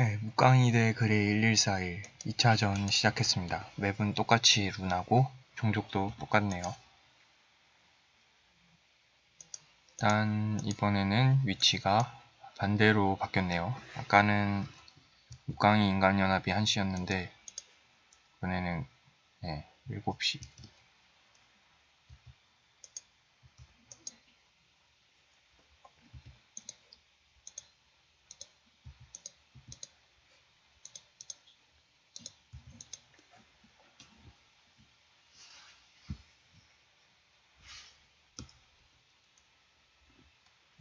네, 묵강이 대 그레이 1141 2차전 시작했습니다. 맵은 똑같이 룬하고 종족도 똑같네요. 일단 이번에는 위치가 반대로 바뀌었네요. 아까는 묵강이 인간연합이 1시였는데 이번에는 네, 7시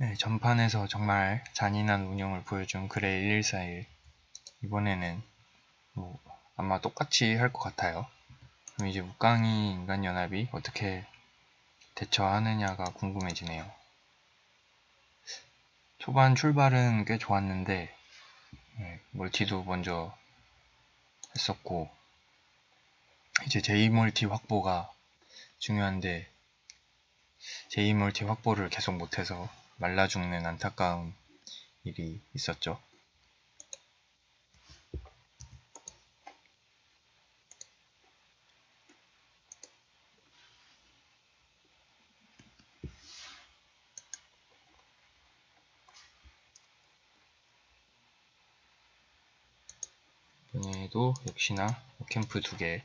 네, 전판에서 정말 잔인한 운영을 보여준 그레이 1141 이번에는 뭐 아마 똑같이 할 것 같아요. 그럼 이제 묵강이 인간연합이 어떻게 대처하느냐가 궁금해지네요. 초반 출발은 꽤 좋았는데 네, 멀티도 먼저 했었고 이제 제2멀티 확보가 중요한데 제2멀티 확보를 계속 못해서 말라 죽는 안타까운 일이 있었죠. 이번에도 역시나 캠프 두개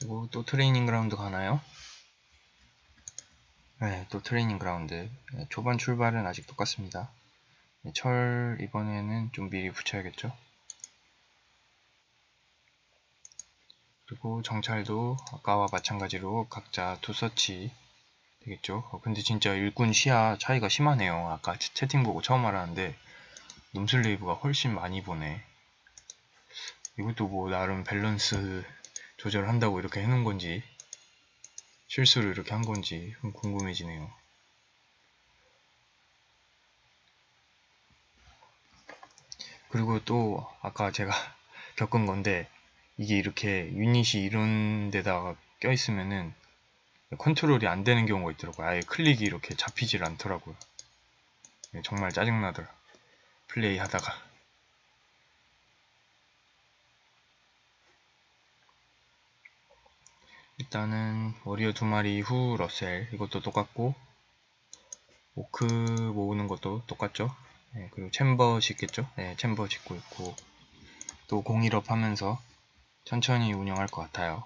그리고 또 트레이닝 그라운드 가나요? 네, 또 트레이닝 그라운드. 네, 초반 출발은 아직 똑같습니다. 네, 철 이번에는 좀 미리 붙여야겠죠? 그리고 정찰도 아까와 마찬가지로 각자 투서치 되겠죠? 어, 근데 진짜 일꾼 시야 차이가 심하네요. 아까 채팅 보고 처음 알았는데 놈슬레이브가 훨씬 많이 보네. 이것도 뭐 나름 밸런스 조절한다고 이렇게 해놓은 건지 실수를 이렇게 한 건지 궁금해지네요. 그리고 또 아까 제가 겪은 건데 이게 이렇게 유닛이 이런 데다가 껴있으면은 컨트롤이 안 되는 경우가 있더라고요. 아예 클릭이 이렇게 잡히질 않더라고요. 정말 짜증나더라. 플레이 하다가. 일단은 워리어 두 마리 후 러셀 이것도 똑같고 오크 모으는 것도 똑같죠? 네, 그리고 챔버 짓겠죠? 네, 챔버 짓고 있고 또 공일업 하면서 천천히 운영할 것 같아요.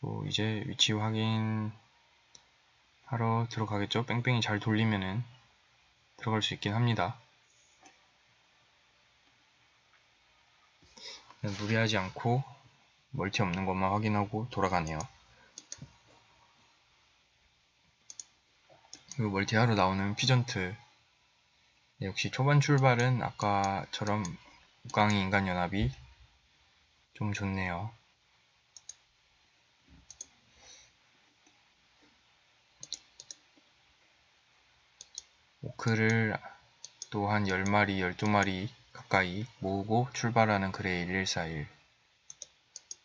뭐 이제 위치 확인 하러 들어가겠죠? 뺑뺑이 잘 돌리면은 들어갈 수 있긴 합니다 무리하지 않고 멀티 없는 것만 확인하고 돌아가네요. 그리고 멀티하러 나오는 피전트 네, 역시 초반 출발은 아까처럼 우강이 인간연합이 좀 좋네요. 오크를 또 한 10마리, 12마리 가까이 모으고 출발하는 그레이 1141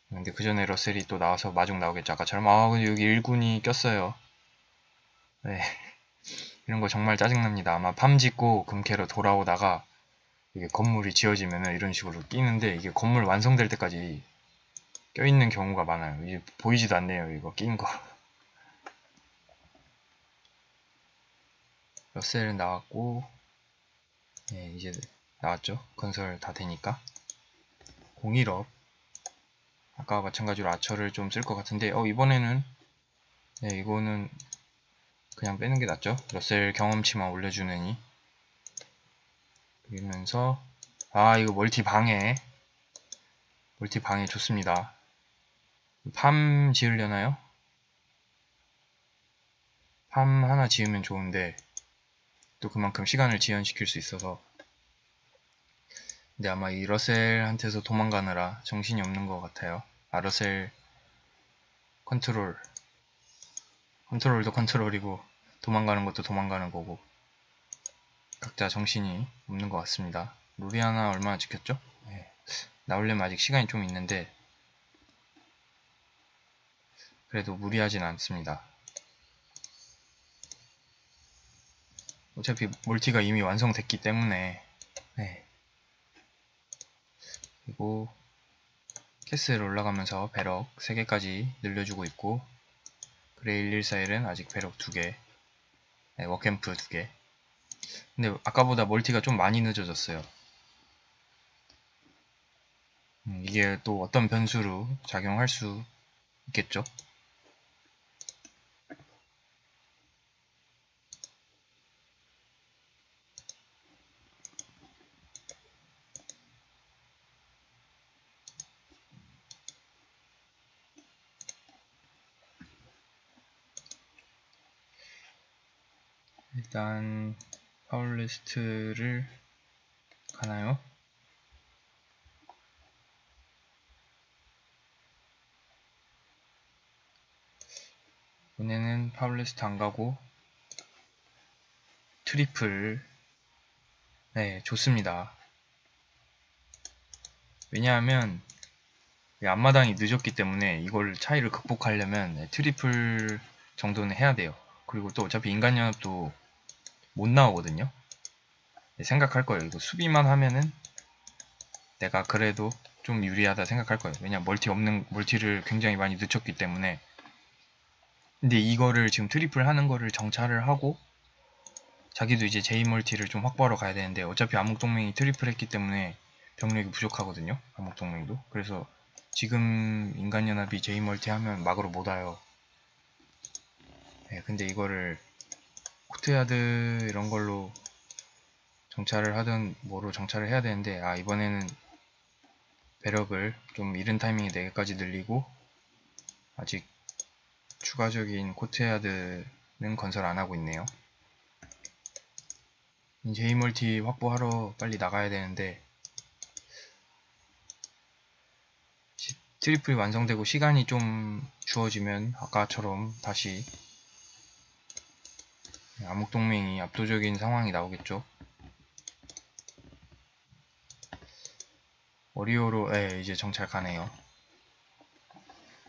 근데 그 전에 러셀이 또 나와서 마중 나오겠죠. 아까처럼 아 근데 여기 1군이 꼈어요. 네. 이런 거 정말 짜증납니다. 아마 팜 짓고 금캐로 돌아오다가 이게 건물이 지어지면은 이런 식으로 끼는데 이게 건물 완성될 때까지 껴있는 경우가 많아요. 이게 보이지도 않네요 이거 낀 거. 러셀은 나왔고 네, 이제 나왔죠? 건설 다 되니까 01업 아까와 마찬가지로 아처를 좀 쓸 것 같은데 어 이번에는 네 이거는 그냥 빼는 게 낫죠? 러셀 경험치만 올려주느니 그러면서 아 이거 멀티 방해 멀티 방해 좋습니다 팜 지으려나요? 팜 하나 지으면 좋은데 또 그만큼 시간을 지연시킬 수 있어서 근데 아마 이 러셀한테서 도망가느라 정신이 없는 것 같아요. 아 러셀 컨트롤 컨트롤도 컨트롤이고 도망가는 것도 도망가는 거고 각자 정신이 없는 것 같습니다. 루리아나 얼마나 지켰죠? 네. 나오려면 아직 시간이 좀 있는데 그래도 무리하진 않습니다. 어차피 멀티가 이미 완성됐기 때문에 네. 그리고 캐슬 올라가면서 배럭 3개까지 늘려주고 있고 그레일 141은 아직 배럭 2개 네, 워캠프 2개. 근데 아까보다 멀티가 좀 많이 늦어졌어요. 음, 이게 또 어떤 변수로 작용할 수 있겠죠 일단 파울리스트를 가나요? 이번에는 파울리스트 안 가고 트리플. 네 좋습니다. 왜냐하면 앞마당이 늦었기 때문에 이걸 차이를 극복하려면 트리플 정도는 해야 돼요. 그리고 또 어차피 인간연합도 못 나오거든요. 네, 생각할 거예요. 이거 수비만 하면은 내가 그래도 좀 유리하다 생각할 거예요. 왜냐 멀티 없는 멀티를 굉장히 많이 늦췄기 때문에 근데 이거를 지금 트리플 하는 거를 정찰을 하고 자기도 이제 제이 멀티를 좀 확보하러 가야 되는데 어차피 암흑동맹이 트리플 했기 때문에 병력이 부족하거든요. 암흑동맹도. 그래서 지금 인간연합이 제이 멀티 하면 막으로 못 와요. 네, 근데 이거를 코트야드 이런 걸로 정찰을 하든 뭐로 정찰을 해야 되는데 아 이번에는 배력을 좀 이른 타이밍에 4개까지 늘리고 아직 추가적인 코트야드는 건설 안하고 있네요. 제이멀티 확보하러 빨리 나가야 되는데 트리플이 완성되고 시간이 좀 주어지면 아까처럼 다시 암흑동맹이 압도적인 상황이 나오겠죠. 어리오로 에 이제 정찰 가네요.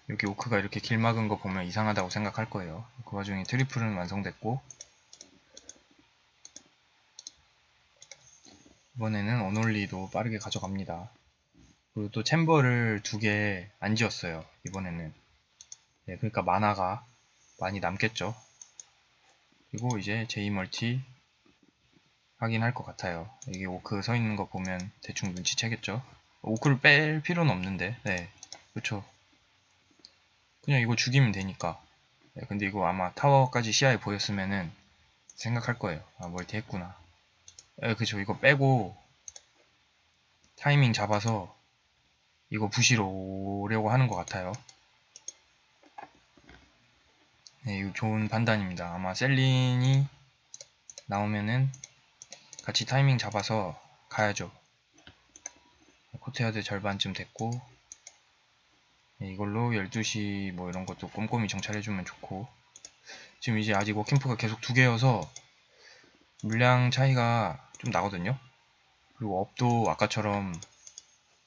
여기 오크가 이렇게 길 막은 거 보면 이상하다고 생각할 거예요. 그 와중에 트리플은 완성됐고 이번에는 어놀리도 빠르게 가져갑니다. 그리고 또 챔버를 두 개 안 지었어요. 이번에는. 네, 그러니까 만화가 많이 남겠죠. 그리고 이제 제이멀티 확인할 것 같아요. 여기 오크 서 있는 거 보면 대충 눈치채겠죠. 오크를 뺄 필요는 없는데, 네, 그쵸. 그냥 이거 죽이면 되니까. 네, 근데 이거 아마 타워까지 시야에 보였으면은 생각할 거예요. 아, 멀티 했구나. 네, 그쵸. 이거 빼고 타이밍 잡아서 이거 부시러 오려고 하는 것 같아요. 네, 이거 좋은 판단입니다. 아마 셀린이 나오면은 같이 타이밍 잡아서 가야죠. 코트야드 절반쯤 됐고 네, 이걸로 12시 뭐 이런 것도 꼼꼼히 정찰해주면 좋고 지금 이제 아직 워킹프가 계속 두 개여서 물량 차이가 좀 나거든요. 그리고 업도 아까처럼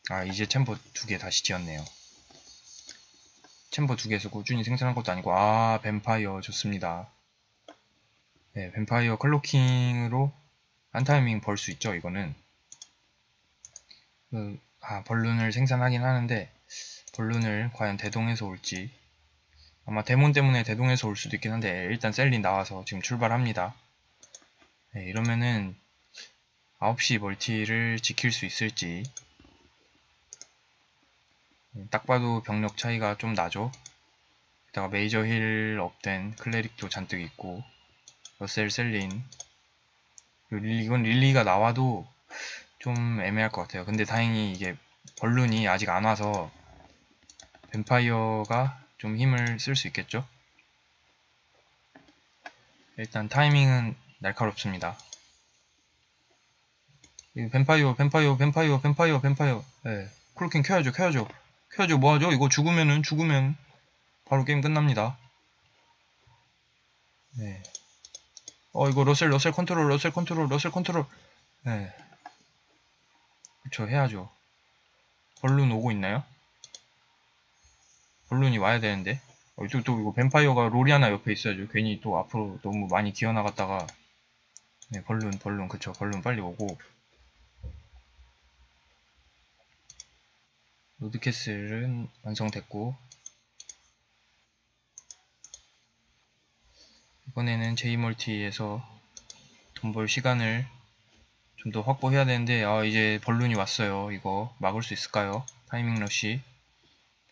아 이제 챔버 두 개 다시 지었네요. 챔버 두 개에서 꾸준히 생산한 것도 아니고 아 뱀파이어 좋습니다. 네 뱀파이어 클로킹으로 한 타이밍 벌 수 있죠 이거는. 그, 아 벌룬을 생산하긴 하는데 벌룬을 과연 대동에서 올지. 아마 데몬 때문에 대동에서 올 수도 있긴 한데 일단 셀린 나와서 지금 출발합니다. 네, 이러면은 9시 멀티를 지킬 수 있을지 딱 봐도 병력 차이가 좀 나죠. 게다가 메이저 힐 업된 클레릭도 잔뜩 있고 러셀 셀린 이건 릴리가 나와도 좀 애매할 것 같아요. 근데 다행히 이게 벌룬이 아직 안 와서 뱀파이어가 좀 힘을 쓸 수 있겠죠. 일단 타이밍은 날카롭습니다. 뱀파이어, 뱀파이어, 뱀파이어, 뱀파이어, 뱀파이어. 네. 쿨킹 켜야죠, 켜야죠. 켜야죠. 뭐하죠? 이거 죽으면은 죽으면 바로 게임 끝납니다. 네. 어 이거 러셀 러셀 컨트롤 러셀 컨트롤 러셀 컨트롤 네. 그쵸 해야죠. 벌룬 오고 있나요? 벌룬이 와야 되는데 어, 또, 또 이거 뱀파이어가 로리아나 옆에 있어야죠 괜히 또 앞으로 너무 많이 기어나갔다가 네 벌룬 벌룬 그쵸 벌룬 빨리 오고 로드캐슬은 완성됐고 이번에는 제이멀티에서 돈 벌 시간을 좀 더 확보해야 되는데 아 이제 벌룬이 왔어요. 이거 막을 수 있을까요? 타이밍 러시.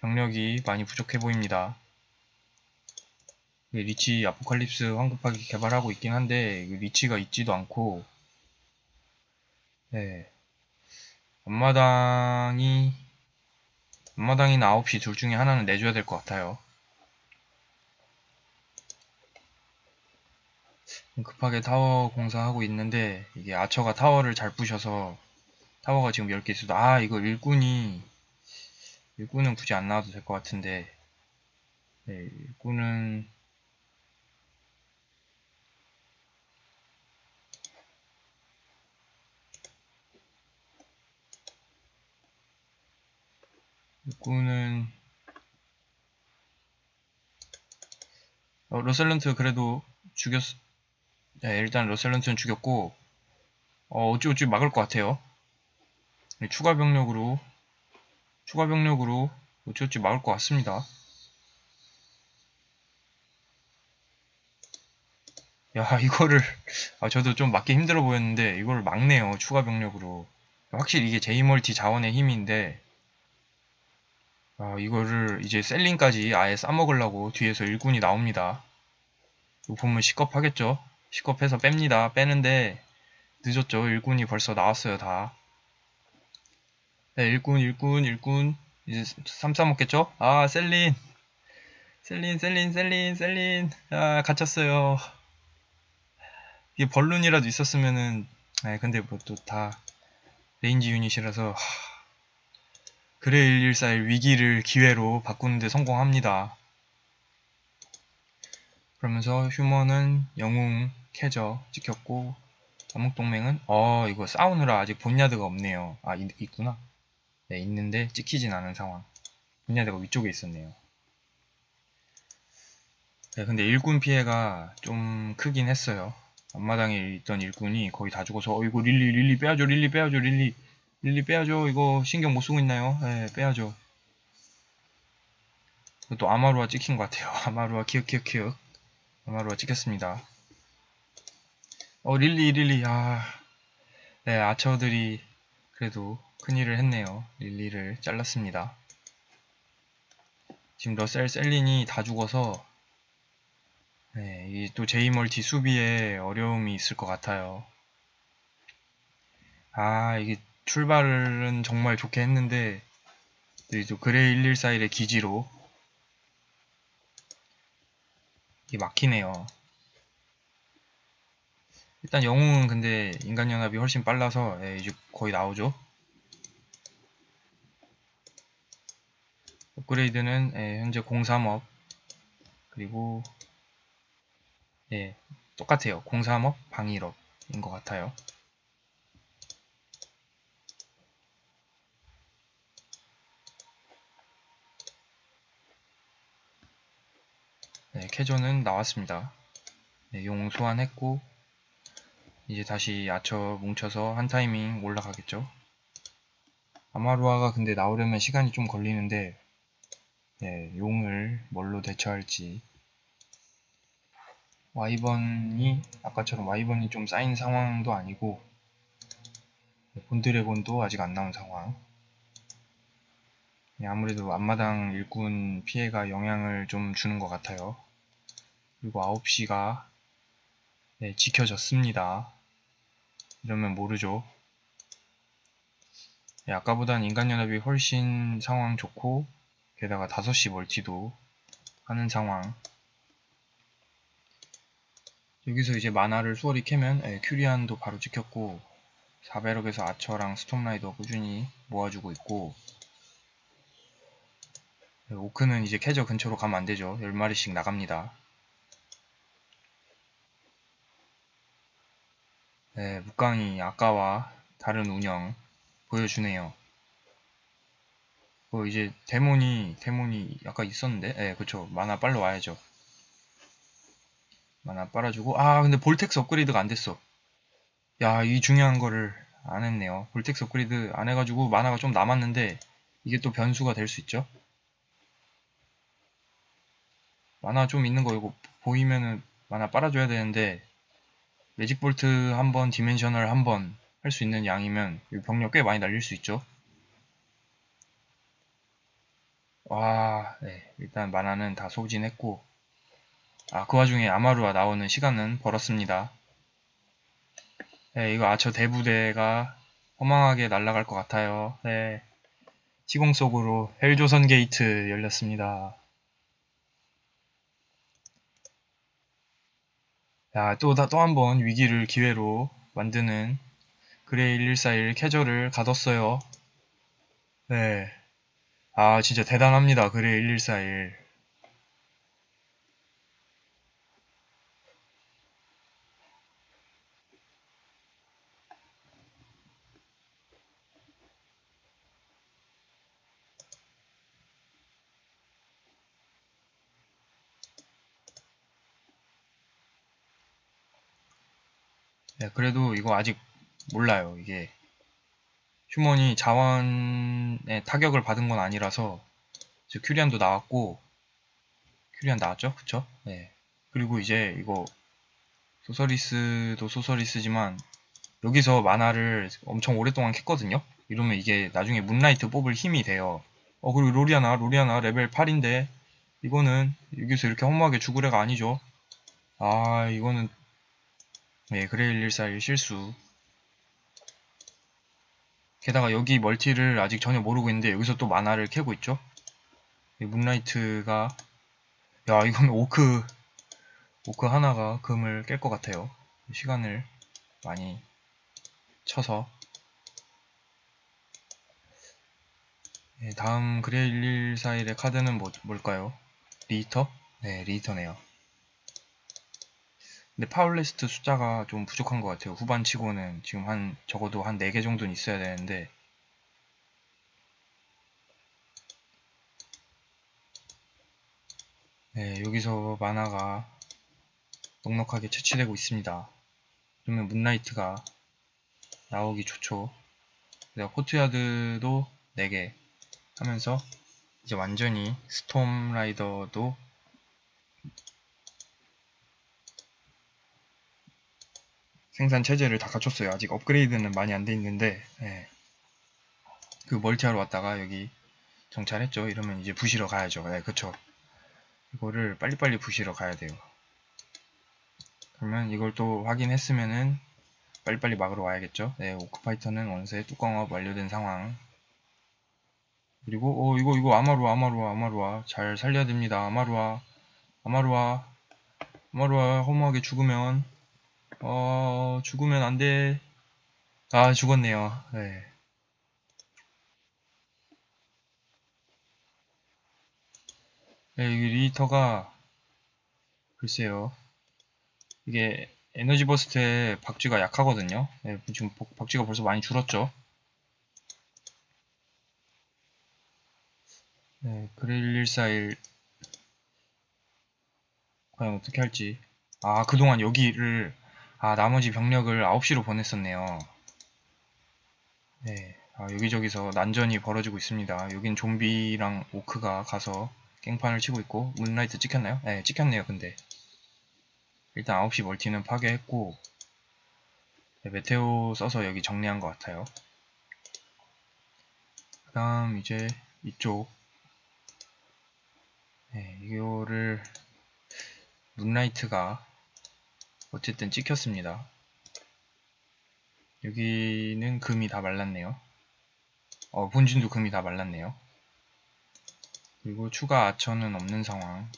병력이 많이 부족해 보입니다. 리치 아포칼립스 황급하게 개발하고 있긴 한데 리치가 있지도 않고 네. 앞마당이 앞마당이나 9시 둘 중에 하나는 내줘야 될 것 같아요. 급하게 타워 공사하고 있는데 이게 아처가 타워를 잘 부셔서 타워가 지금 10개 있어도 아 이거 일꾼이 일꾼은 굳이 안 나와도 될 것 같은데. 네, 일꾼은 일꾼은 어, 러셀런트 그래도 죽였 네, 일단 러셀런트는 죽였고 어, 어찌어찌 막을 것 같아요. 네, 추가 병력으로 추가 병력으로 어찌어찌 막을 것 같습니다. 야 이거를 아, 저도 좀 막기 힘들어 보였는데 이걸 막네요 추가 병력으로 확실히 이게 제이멀티 자원의 힘인데 아, 이거를 이제 셀링까지 아예 싸먹으려고 뒤에서 일꾼이 나옵니다 이거 보면 시겁하겠죠 시겁해서 뺍니다. 빼는데 늦었죠. 일꾼이 벌써 나왔어요. 다. 네, 일꾼, 일꾼, 일꾼. 이제 삼싸 먹겠죠? 아, 셀린. 셀린, 셀린, 셀린, 셀린. 아, 갇혔어요. 이게 벌룬이라도 있었으면은, 네, 근데 뭐 또 다 레인지 유닛이라서, 그레일 141 위기를 기회로 바꾸는 데 성공합니다. 그러면서 휴먼은 영웅 캐저 찍혔고 암흑동맹은 어 이거 싸우느라 아직 본야드가 없네요. 아 있, 있구나. 네 있는데 찍히진 않은 상황. 본야드가 위쪽에 있었네요. 네 근데 일군 피해가 좀 크긴 했어요. 앞마당에 있던 일군이 거의 다 죽어서 어 이거 릴리 릴리 빼야죠 릴리 빼야죠 릴리 릴리 빼야죠. 이거 신경 못 쓰고 있나요? 네 빼야죠. 또 아마루아 찍힌 것 같아요. 아마루아 키읔 키읔 키읔 아마루아 찍혔습니다. 어 릴리 릴리. 아 네, 아처들이 그래도 큰일을 했네요. 릴리를 잘랐습니다. 지금 러셀 셀린이 다 죽어서 네, 또 제이멀티 수비에 어려움이 있을 것 같아요. 아 이게 출발은 정말 좋게 했는데 또 그레이 114일의 기지로 이게 막히네요. 일단 영웅은 근데 인간연합이 훨씬 빨라서 예, 이제 거의 나오죠. 업그레이드는 예, 현재 03업 그리고 예, 똑같아요. 03업 방일업인 것 같아요. 네, 캐조는 나왔습니다. 네, 용 소환했고 이제 다시 아처 뭉쳐서 한 타이밍 올라가겠죠. 아마루아가 근데 나오려면 시간이 좀 걸리는데 네, 용을 뭘로 대처할지 와이번이 아까처럼 와이번이 좀 쌓인 상황도 아니고 본드래곤도 아직 안 나온 상황 네, 아무래도 앞마당 일꾼 피해가 영향을 좀 주는 것 같아요 그리고 9시가 네, 지켜졌습니다. 이러면 모르죠. 예, 아까보단 인간연합이 훨씬 상황 좋고 게다가 5시 멀티도 하는 상황. 여기서 이제 만화를 수월히 캐면 예, 큐리안도 바로 찍혔고 4배럭에서 아처랑 스톰라이더 꾸준히 모아주고 있고 예, 오크는 이제 캐저 근처로 가면 안되죠. 10마리씩 나갑니다 네, 묵강이 아까와 다른 운영 보여주네요. 뭐 이제 데몬이 데몬이 아까 있었는데? 예 그쵸. 만화 빨러 와야죠. 만화 빨아주고. 아 근데 볼텍스 업그레이드가 안 됐어. 야 이 중요한 거를 안 했네요. 볼텍스 업그레이드 안 해가지고 만화가 좀 남았는데 이게 또 변수가 될 수 있죠? 만화 좀 있는 거 이거 보이면은 만화 빨아줘야 되는데 매직 볼트 한 번, 디멘셔널 한 번 할 수 있는 양이면 병력 꽤 많이 날릴 수 있죠. 와, 네, 일단 만화는 다 소진했고 아, 그 와중에 아마루와 나오는 시간은 벌었습니다. 네, 이거 아처 대부대가 허망하게 날아갈 것 같아요. 네, 시공 속으로 헬조선 게이트 열렸습니다. 야, 또, 또 한 번 위기를 기회로 만드는 그레이 1141 캐저를 가뒀어요. 네. 아, 진짜 대단합니다. 그레이 1141. 네, 그래도 이거 아직 몰라요. 이게 휴먼이 자원의 타격을 받은 건 아니라서 큐리안도 나왔고 큐리안 나왔죠? 그쵸? 네. 그리고 이제 이거 소서리스도 소서리스지만 여기서 만화를 엄청 오랫동안 캤거든요? 이러면 이게 나중에 문라이트 뽑을 힘이 돼요. 어 그리고 로리아나 로리아나 레벨 8인데 이거는 여기서 이렇게 허무하게 죽을 애가 아니죠. 아 이거는 네, 그레일 141 실수. 게다가 여기 멀티를 아직 전혀 모르고 있는데 여기서 또 만화를 캐고 있죠. 문라이트가 야 이건 오크 오크 하나가 금을 깰 것 같아요. 시간을 많이 쳐서 네, 다음 그레일 141의 카드는 뭐, 뭘까요? 리터? 네, 리터네요. 근데 파울레스트 숫자가 좀 부족한 것 같아요. 후반 치고는 지금 한 적어도 한 4개 정도는 있어야 되는데 네, 여기서 만화가 넉넉하게 채취되고 있습니다. 그러면 문라이트가 나오기 좋죠. 내가 코트야드도 4개 하면서 이제 완전히 스톰라이더도 생산 체제를 다 갖췄어요. 아직 업그레이드는 많이 안 돼 있는데 예. 그 멀티하러 왔다가 여기 정찰했죠. 이러면 이제 부시러 가야죠. 네, 그쵸. 이거를 빨리빨리 부시러 가야 돼요. 그러면 이걸 또 확인했으면은 빨리빨리 막으러 와야겠죠. 네, 오크파이터는 원세 뚜껑업 완료된 상황. 그리고 어 이거 이거 아마루아 아마루아 아마루아 잘 살려야 됩니다. 아마루아 아마루아 아마루아 허무하게 죽으면 어, 죽으면 안 돼. 아, 죽었네요. 네. 네, 이 리터가, 글쎄요. 이게 에너지 버스트에 박쥐가 약하거든요. 네, 지금 박쥐가 벌써 많이 줄었죠. 네, 그레일 141 과연 어떻게 할지. 아, 그동안 여기를 아 나머지 병력을 9시로 보냈었네요. 네. 아, 여기저기서 난전이 벌어지고 있습니다. 여긴 좀비랑 오크가 가서 깽판을 치고 있고 문라이트 찍혔나요? 네 찍혔네요 근데. 일단 9시 멀티는 파괴했고 네, 메테오 써서 여기 정리한 것 같아요. 그 다음 이제 이쪽. 네, 이거를 문라이트가 어쨌든 찍혔습니다. 여기는 금이 다 말랐네요. 어, 본진도 금이 다 말랐네요. 그리고 추가 아처는 없는 상황.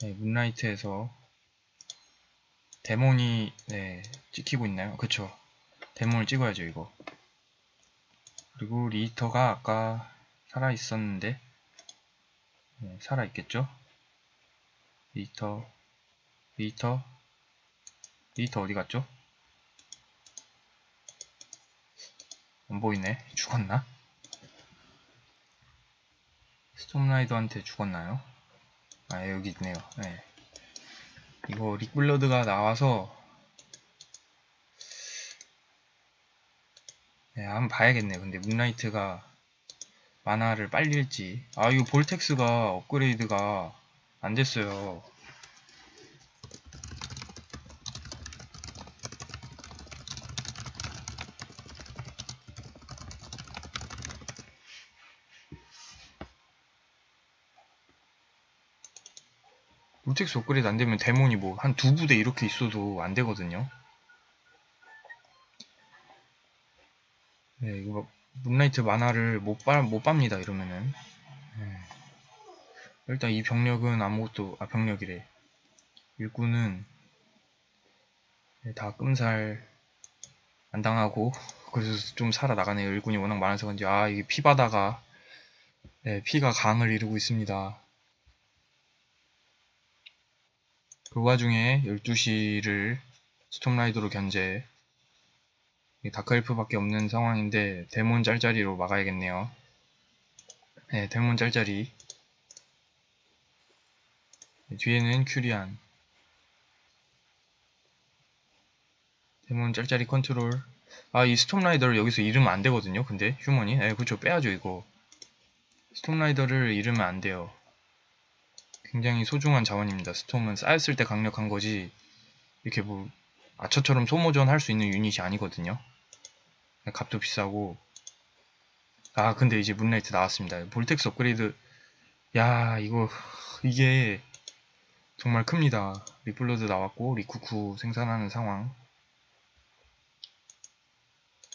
네, 문라이트에서 데몬이 네, 찍히고 있나요? 그쵸. 데몬을 찍어야죠, 이거. 그리고 리터가 아까 살아있었는데 네, 살아있겠죠? 리터, 리터, 리터 어디 갔죠? 안 보이네. 죽었나? 스톰라이더한테 죽었나요? 아 여기 있네요. 네. 이거 릭블러드가 나와서 네, 한번 봐야겠네요. 근데 문라이트가 만화를 빨릴지 아 이거 볼텍스가 업그레이드가 안 됐어요. 볼텍스 업그레이드 안 되면 데몬이 뭐 한 두 부대 이렇게 있어도 안 되거든요. 네, 이거 문라이트 만화를 못, 빠, 못 빱니다, 이러면은. 네. 일단 이 병력은 아무것도, 아, 병력이래. 일꾼은 네, 다 끔살 안 당하고, 그래서 좀 살아나가네요. 일꾼이 워낙 많아서 그런지, 아, 이게 피바다가, 네, 피가 강을 이루고 있습니다. 그 와중에 12시를 스톰라이더로 견제. 다크엘프밖에 없는 상황인데 데몬 짤짤이로 막아야겠네요. 네 데몬 짤짤이. 네, 뒤에는 큐리안. 데몬 짤짤이 컨트롤. 아 이 스톰라이더를 여기서 잃으면 안되거든요 근데. 휴먼이? 네 그쵸. 빼야죠 이거. 스톰라이더를 잃으면 안돼요 굉장히 소중한 자원입니다. 스톰은 쌓였을 때 강력한 거지 이렇게 뭐 아처처럼 소모전 할 수 있는 유닛이 아니거든요. 값도 비싸고 아 근데 이제 문라이트 나왔습니다. 볼텍스 업그레이드 야 이거 이게 정말 큽니다. 리플러드 나왔고 리쿠쿠 생산하는 상황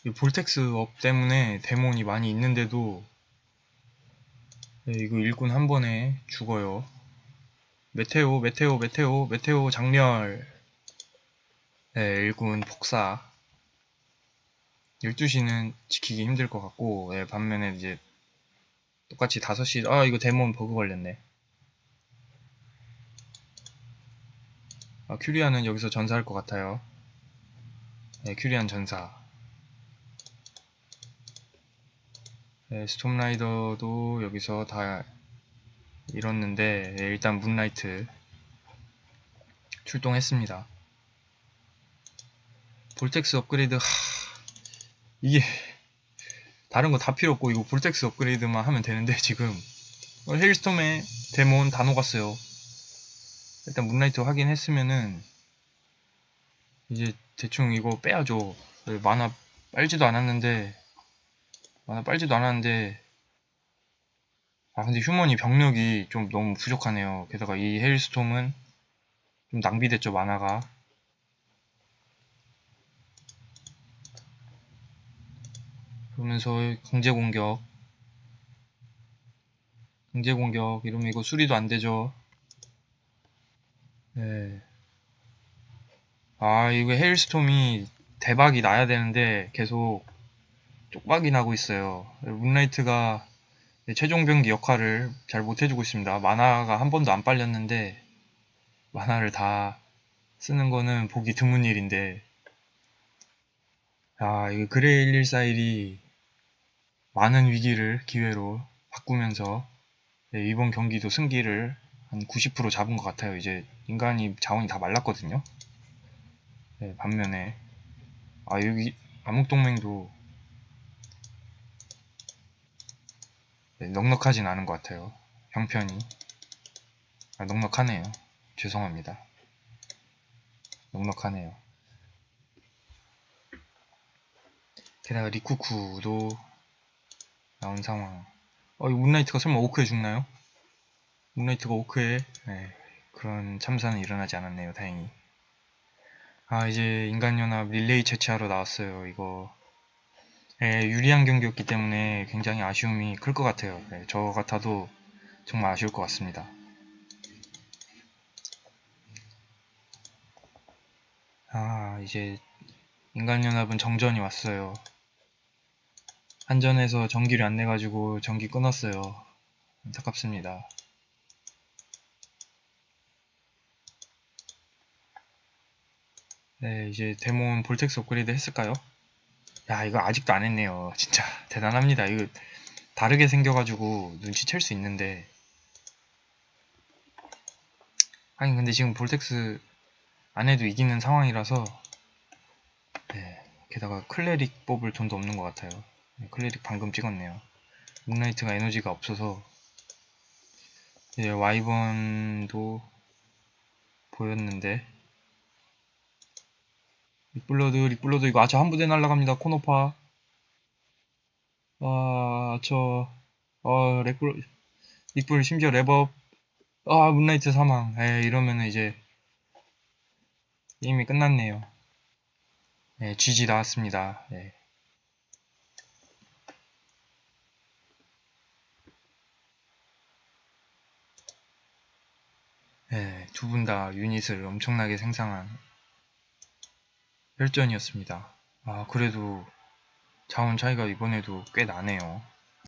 이 볼텍스 업 때문에 데몬이 많이 있는데도 네, 이거 일꾼 한 번에 죽어요. 메테오, 메테오, 메테오, 메테오 장렬. 네, 일군 폭사. 12시는 지키기 힘들 것 같고 네, 반면에 이제 똑같이 5시 아 이거 데몬 버그 걸렸네. 아, 큐리아는 여기서 전사할 것 같아요. 네, 큐리안 전사. 네, 스톰라이더도 여기서 다 예, 일단 문라이트 출동했습니다. 볼텍스 업그레이드 하... 이게 다른 거 다 필요 없고 이거 볼텍스 업그레이드만 하면 되는데 지금 헬스톰에 데몬 다 녹았어요. 일단 문라이트 확인했으면은 이제 대충 이거 빼야죠. 만화 빨지도 않았는데 만화 빨지도 않았는데 아 근데 휴먼이 병력이 좀 너무 부족하네요. 게다가 이 헤일스톰은 좀 낭비됐죠 만화가. 그러면서 강제 공격 강제 공격 이러면 이거 수리도 안 되죠. 네. 아 이거 헤일스톰이 대박이 나야 되는데 계속 쪽박이 나고 있어요. 문라이트가 네, 최종 병기 역할을 잘 못해주고 있습니다. 만화가 한 번도 안 빨렸는데 만화를 다 쓰는 거는 보기 드문 일인데 아 이거 그레이 1141이 많은 위기를 기회로 바꾸면서 네, 이번 경기도 승기를 한 90% 잡은 것 같아요. 이제 인간이 자원이 다 말랐거든요. 네, 반면에 아 여기 암흑동맹도 넉넉하진 않은 것 같아요. 형편이. 아, 넉넉하네요. 죄송합니다. 넉넉하네요. 게다가 리쿠쿠도 나온 상황. 어, 이 문라이트가 설마 오크에 죽나요? 문라이트가 오크에 네, 그런 참사는 일어나지 않았네요. 다행히. 아 이제 인간연합 릴레이 채취하러 나왔어요. 이거 예, 유리한 경기였기 때문에 굉장히 아쉬움이 클 것 같아요. 예, 저 같아도 정말 아쉬울 것 같습니다. 아, 이제 인간연합은 정전이 왔어요. 한전에서 전기를 안 내가지고 전기 끊었어요. 안타깝습니다. 네, 이제 데몬 볼텍스 업그레이드 했을까요? 야 이거 아직도 안 했네요. 진짜 대단합니다. 이거 다르게 생겨가지고 눈치챌 수 있는데. 아니 근데 지금 볼텍스 안 해도 이기는 상황이라서 네, 게다가 클레릭 뽑을 돈도 없는 것 같아요. 네, 클레릭 방금 찍었네요. 문라이트가 에너지가 없어서. 이제 와이번도 보였는데 릭블러드 릭블러드 이거 아저 한 부대 날라갑니다. 코노파. 아저 어 렉블 릭블 심지어 랩업. 아 문라이트 사망. 에 이러면은 이제 게임이 끝났네요. 네, GG 나왔습니다. 네. 네, 두분 다 유닛을 엄청나게 생산한 혈전이었습니다. 아, 그래도 자원 차이가 이번에도 꽤 나네요.